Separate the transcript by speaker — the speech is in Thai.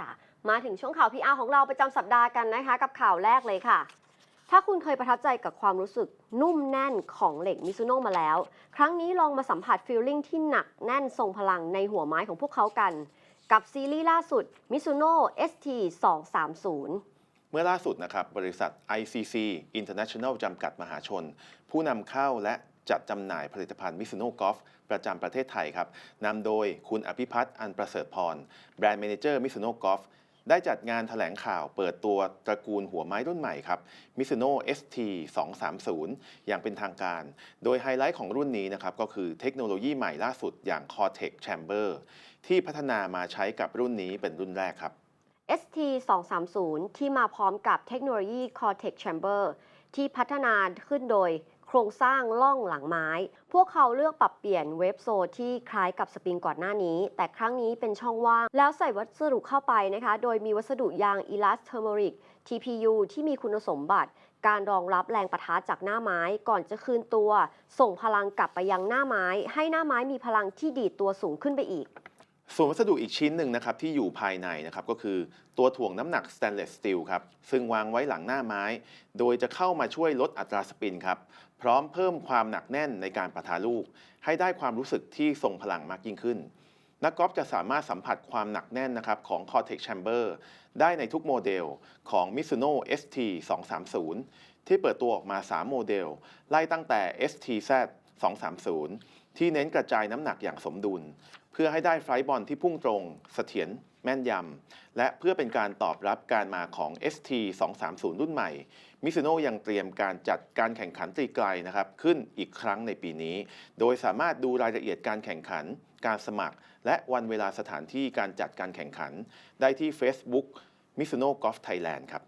Speaker 1: ค่ะ มาถึงช่วงข่าว PR ของเราประจำสัปดาห์กันนะคะ กับข่าวแรกเลยค่ะ ถ้าคุณเคยประทับใจกับความรู้สึกนุ่มแน่นของเหล็กมิซูโน่มาแล้ว ครั้งนี้ลองมาสัมผัสฟีลลิ่งที่หนักแน่นทรงพลังในหัวไม้ของพวกเขากัน กับซีรีส์ล่าสุด Mizuno ST 230
Speaker 2: เมื่อล่าสุดนะครับ บริษัท ICC International จำกัดมหาชน ผู้นำเข้าและ จัดจำหน่ายผลิตภัณฑ์ Mizuno Golf ประจำประเทศไทยครับนำโดยคุณอภิพัฒน์อันประเสริฐพรแบรนด์ m ม n เจอร์ Mizuno Golf ได้จัดงานถแถลงข่าวเปิดตัวตระกูลหัวไม้รุ่นใหม่ครับ Mizuno ST 230อย่างเป็นทางการ โดยไฮไลท์ของรุ่นนี้นะครับก็คือเทคโนโลยีใหม่ล่าสุดอย่าง Cortex Chamber ที่พัฒนามาใช้กับรุ่นนี้เป็นรุ่นแรกครับ
Speaker 1: ST 230ที่มาพร้อมกับเทคโนโลยี Cortex Chamber ที่พัฒนาขึ้นโดย โครงสร้างล่องหลังไม้ พวกเขาเลือกปรับเปลี่ยนเวฟโซที่คล้ายกับสปริงก่อนหน้านี้ แต่ครั้งนี้เป็นช่องว่าง แล้วใส่วัสดุเข้าไปนะคะ โดยมีวัสดุยาง Elastomeric TPU ที่มีคุณสมบัติ การรองรับแรงประทะจากหน้าไม้ก่อนจะคืนตัว ส่งพลังกลับไปยังหน้าไม้ ให้หน้าไม้มีพลังที่ดีดตัวสูงขึ้นไปอีก
Speaker 2: ส่วนวัสดุอีกชิ้นหนึ่งนะครับที่อยู่ภายในนะครับก็คือตัวถ่วงน้ำหนัก stainless steel ครับซึ่งวางไว้หลังหน้าไม้ โดยจะเข้ามาช่วยลดอัตราสปินครับพร้อมเพิ่มความหนักแน่นในการปะทะลูก ให้ได้ความรู้สึกที่ทรงพลังมากยิ่งขึ้น นักกอล์ฟจะสามารถสัมผัสความหนักแน่นนะครับของ Cortex Chamber ได้ในทุกโมเดลของ Mizuno ST 230ที่เปิดตัวออกมา 3 โมเดล ไล่ตั้งแต่ STZ 230ที่เน้นกระจายน้ำหนักอย่างสมดุล พื่อให้ได้ไฟล์บอลที่พุ่งตรงเสถียรแม่นยำ และเพื่อเป็นการตอบรับการมาของ ST 230 รุ่นใหม่ มิซูโน่ยังเตรียมการจัดการแข่งขันตีไกลนะครับ ขึ้นอีกครั้งในปีนี้ โดยสามารถดูรายละเอียดการแข่งขัน การสมัคร และวันเวลาสถานที่การจัดการแข่งขัน ได้ที่ Facebook Mizuno Golf Thailand ครับ